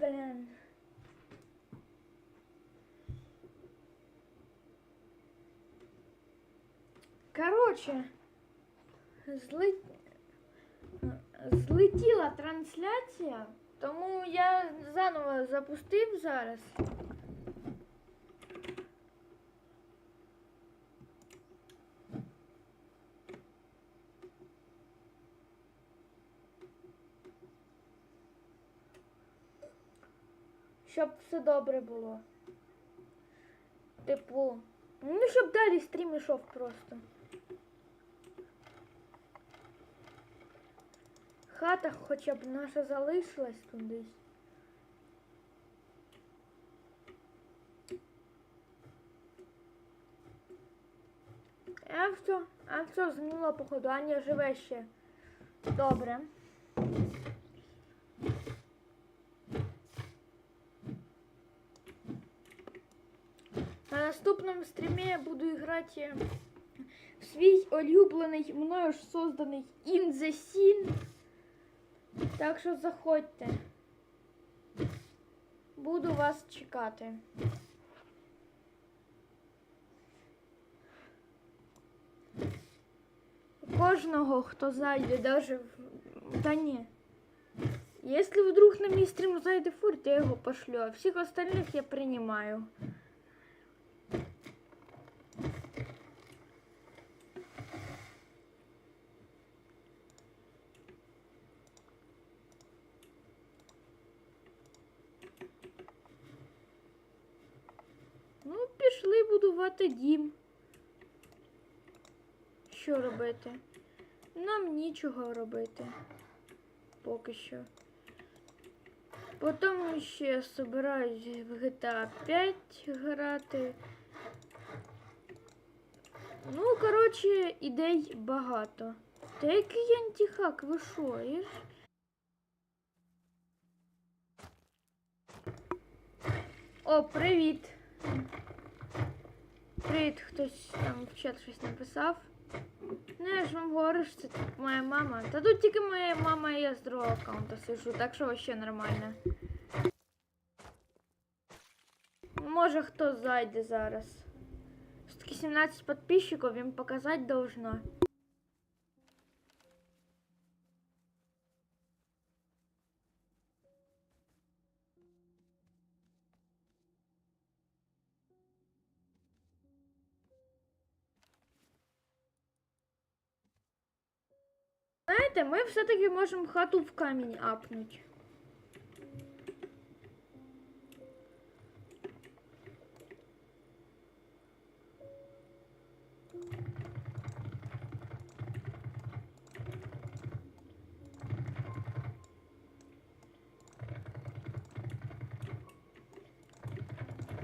блін. Короче, зли... злетіла трансляція, тому я заново запустив зараз. Щоб все добре було. Типу, ну щоб далі стрім ішов просто. Хата хоча б наша залишилась тут десь. А все, а все, змінила походу, Аня живе ще. Добре. На наступному стрімі я буду грати в свій улюблений мною ж созданий In the Scene. Так що заходьте. Буду вас чекати. Кожного, хто зайде, даже в... Та ні. Если вдруг на мій стрім зайде фур, я його пошлю, а всіх остальних я принимаю. Ну, пішли будувати дім. Що робити? Нам нічого робити. Поки що. Потім ще собираюсь в GTA 5 грати. Ну, коротше, ідей багато. Та який антихак, ви що? Я ж... О, привіт! Привіт, хтось там в чат щось написав. Ну, я ж вам говорю, що це моя мама. Та тут тільки моя мама і я з другого аккаунта сижу, так що вообще нормально. Може хто зайде зараз. Все-таки 17 підписчиків їм показати должно. Знаєте, ми все-таки можемо хату в камінь апнуть.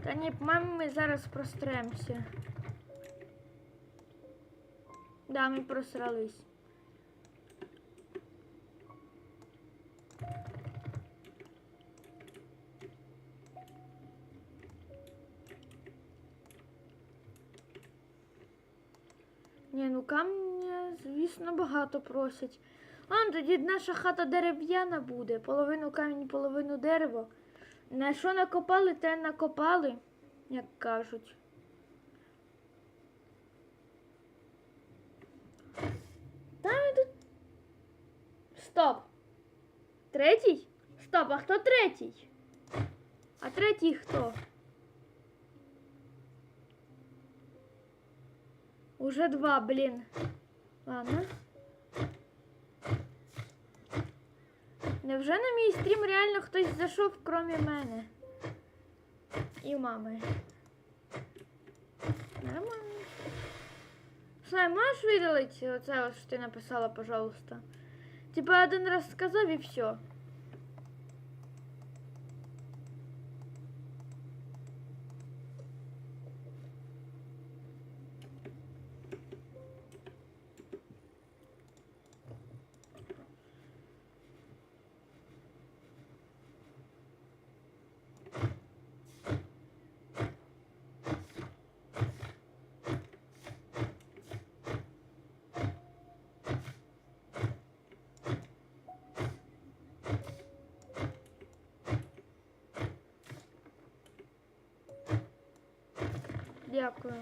Та ні, мам, ми зараз простремся. Да, ми просрались. Ні, ну камня, звісно, багато просять. А, тоді наша хата дерев'яна буде. Половину камінь, половину дерево. На що накопали, те накопали, як кажуть. Там тут. Стоп. Третій? Стоп, а хто третій? А третій хто? Уже два, блин. Ладно. Невже на мій стрім реально хтось зайшов, кроме мене? І мами. Нормально. Слай, можеш видалити оце, що ти написала, пожалуйста? Типа один раз сказав і все. Дякую.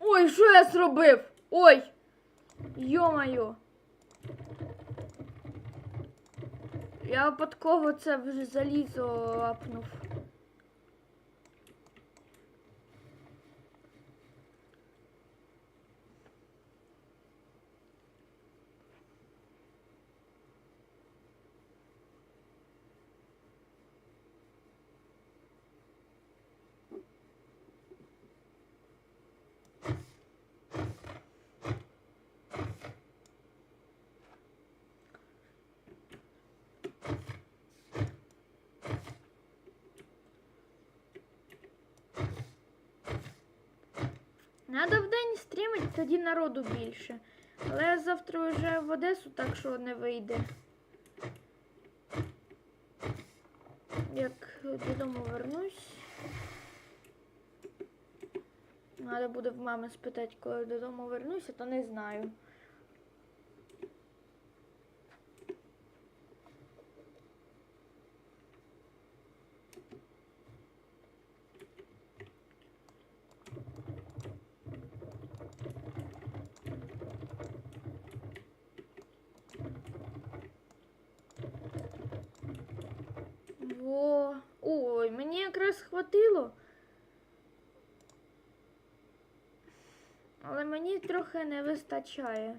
Ой, що я зробив? Ой! Йо-моє! Я випадково це вже залізо лапнув. Надо в день стрімити, тоді народу більше. Але я завтра вже в Одесу, так що не вийде. Як додому вернусь. Треба буде в мами спитати, коли додому вернуся, то не знаю. Во. Ой, мені якраз хватило. Але мені трохи не вистачає.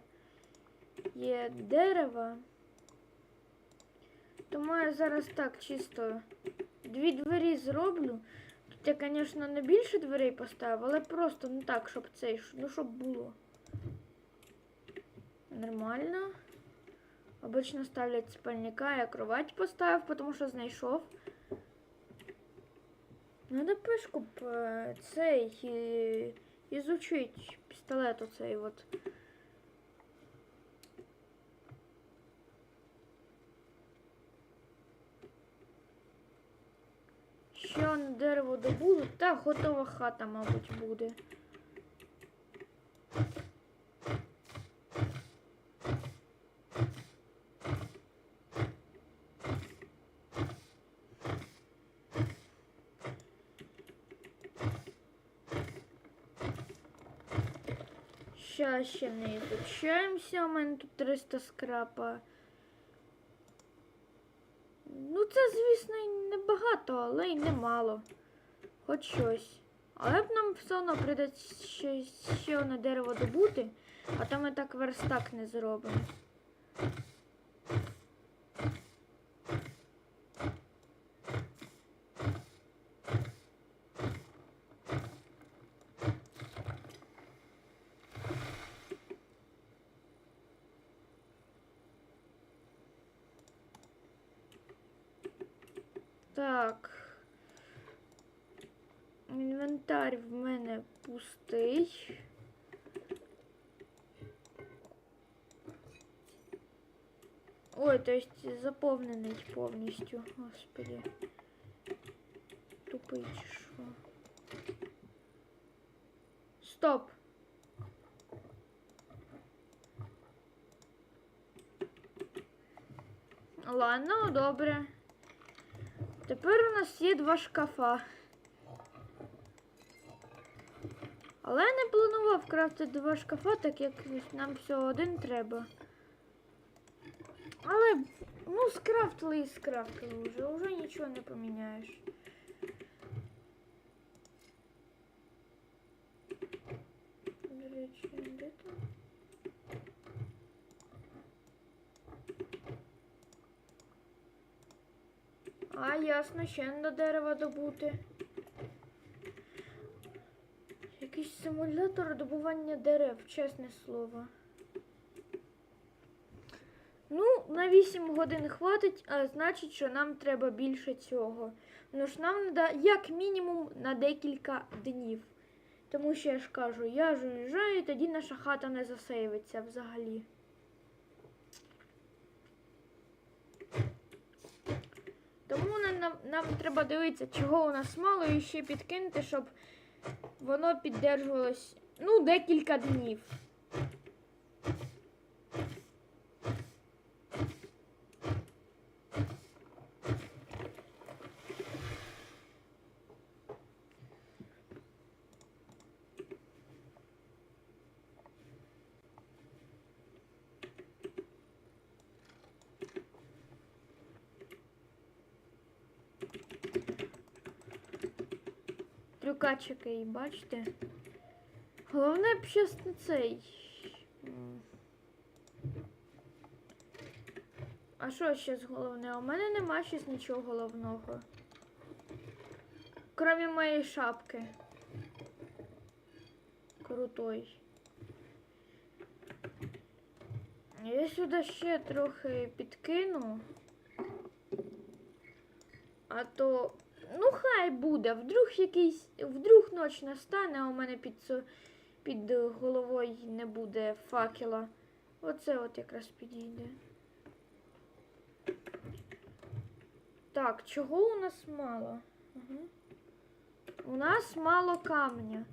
Є дерева. Тому я зараз так чисто дві двері зроблю. Тут я, звісно, не більше дверей поставив, але просто ну так, щоб цей, ну щоб було. Нормально. Обично ставлять спальника, я кровать поставив, тому що знайшов. Надо пешку е, цей і, ізучить пістолет оцей от. Ще на дерево добуду, та готова хата, мабуть, буде. Щас ще не ізучаємося, у мене тут 300 скрапа. Ну, це, звісно, і небагато, але й немало. Хоч щось. Але б нам все одно прийдеться ще, ще одне дерево добути, а то ми так верстак не зробимо. Так. Інвентар в мене пустий. Ой, то есть заповнений повністю. Господи. Тупий чи що. Стоп. Ладно, добре. Тепер у нас є два шкафа. Але я не планував крафтити два шкафа, так як нам всього один треба. Але, ну, скрафтили і скрафтили вже, вже нічого не поміняєш. До речі, де там? А, ясно, ще на дерева добути. Якийсь симулятор добування дерев, чесне слово. Ну, на 8 годин хватить, а значить, що нам треба більше цього. Ну ж нам треба як мінімум на декілька днів. Тому що я ж кажу, я ж уїжджаю, і тоді наша хата не засейвиться взагалі. Нам, нам треба дивитися, чого у нас мало, і ще підкинути, щоб воно піддержувалось ну, декілька днів. Трюкач який, бачите? Головне б щас не цей. А що ще з головне? У мене нема щось нічого головного. Кроме моєї шапки. Крутой. Я сюди ще трохи підкину. А то Ну, хай буде. Вдруг якийсь. Вдруг ніч настане, а у мене під, під головою не буде факела. Оце от якраз підійде. Так, чого у нас мало? Угу. У нас мало камня.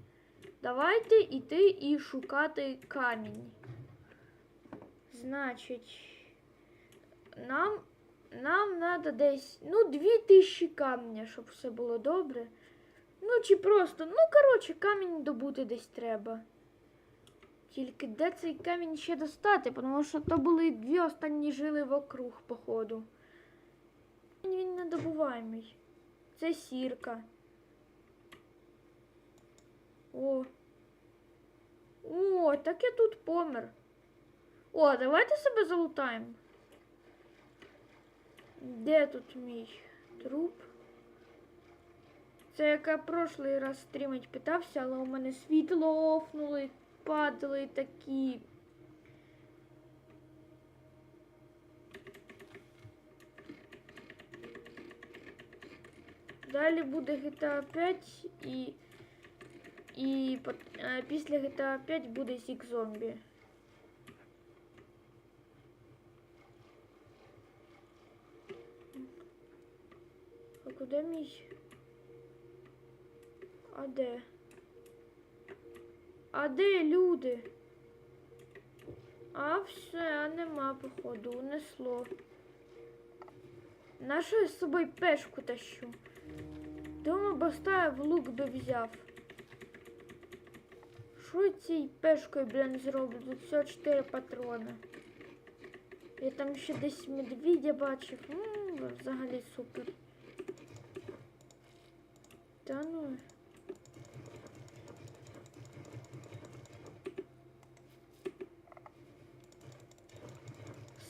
Давайте йти і шукати камінь. Значить, нам нам треба десь, ну, дві тисячі камня, щоб все було добре. Ну, чи просто, ну, коротше, камінь добути десь треба. Тільки де цей камінь ще достати, тому що то були дві останні жили вокруг, походу. Він недобуваємий. Це сірка. О. О, так я тут помер. О, давайте себе залутаємо. Де тут мій труп? Це яка прошлий раз стрімить питався, але у мене світло офнули, падали такі. Далі буде GTA 5 і, і е, після GTA 5 буде Сік Зомбі. Куди мій? А де? А де люди? А все, нема, походу, унесло. На що я з собою пешку тащу? Дома б оставив, лук би взяв. Що цією пешкою, блін, зроблю? Тут всього 4 патрони. Я там ще десь медведя бачив. М, взагалі супер. Та ну.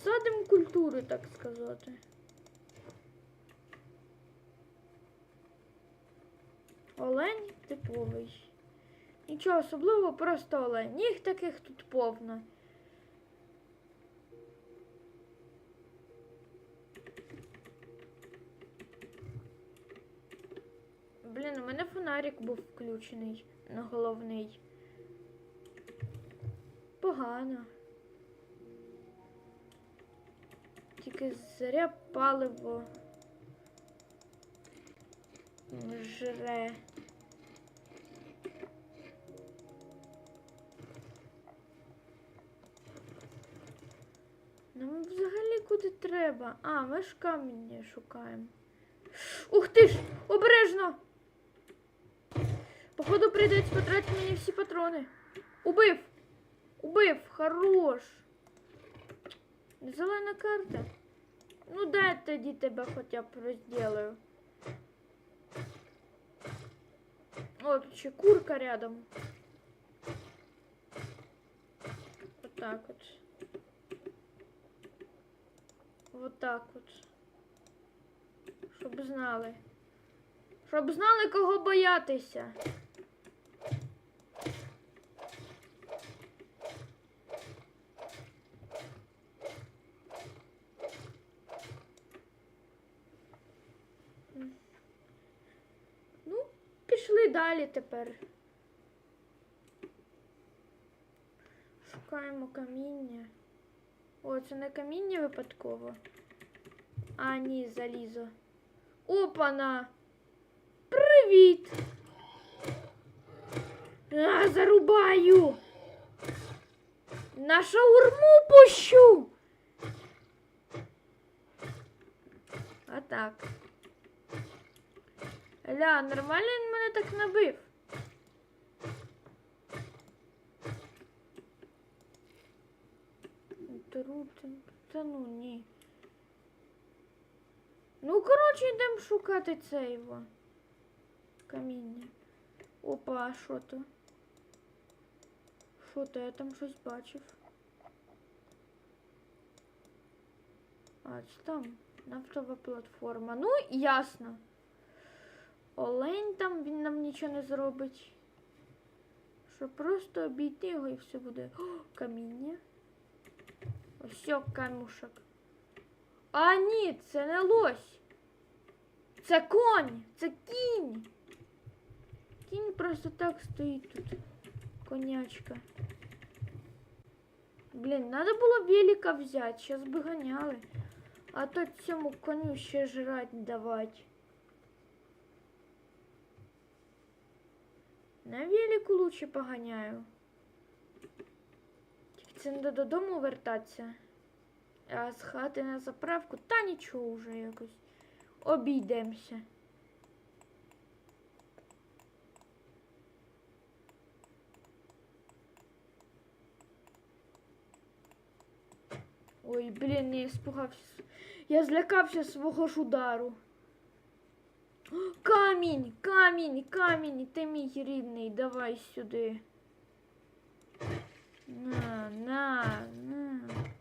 Садим культури, так сказати. Олень типовий. Нічого особливого, просто олень. Їх таких тут повно. Блін, у мене фонарик був включений на головний. Погано. Тільки зря паливо жре. Нам взагалі куди треба? А, ми ж каміння шукаємо. Ух ти ж! Обережно! Походу прийдеться потратити мені всі патрони. Убив! Убив! Хорош! Зелена карта. Ну дай тоді тебе хоча б розділаю. О, тут курка рядом. Вот так вот. Вот так от. Щоб знали. Щоб знали, кого боятися. Ну, пішли далі тепер. Шукаємо каміння. О, це не каміння випадково. А, ні, залізо. Опана. Привіт. А, зарубаю. На шаурму пущу. А так. Ля, нормально він мене так набив. Трутень. Та ну ні. Ну, коротше, йдемо шукати це його. Каміння. Опа, а що то? Що то? Я там щось бачив. А, це там нафтова платформа. Ну, ясно. Олень там, він нам нічого не зробить. Що просто обійти його і все буде. О, каміння. Ось о, камушок. А ні, це не лось. Це конь, це кінь. Кінь просто так стоїть тут. Конячка. Блін, надо було велика взяти, зараз би ганяли. А то цьому коню ще жрать давати. На велику лучше поганяю. Це не додому вертатися. А з хати на заправку, та нічого вже якось. Обійдемося. Ой, блін, я испугався. Я злякався свого ж удару. Камінь, камінь, камінь, ти мій рідний, давай сюди. На, на, на.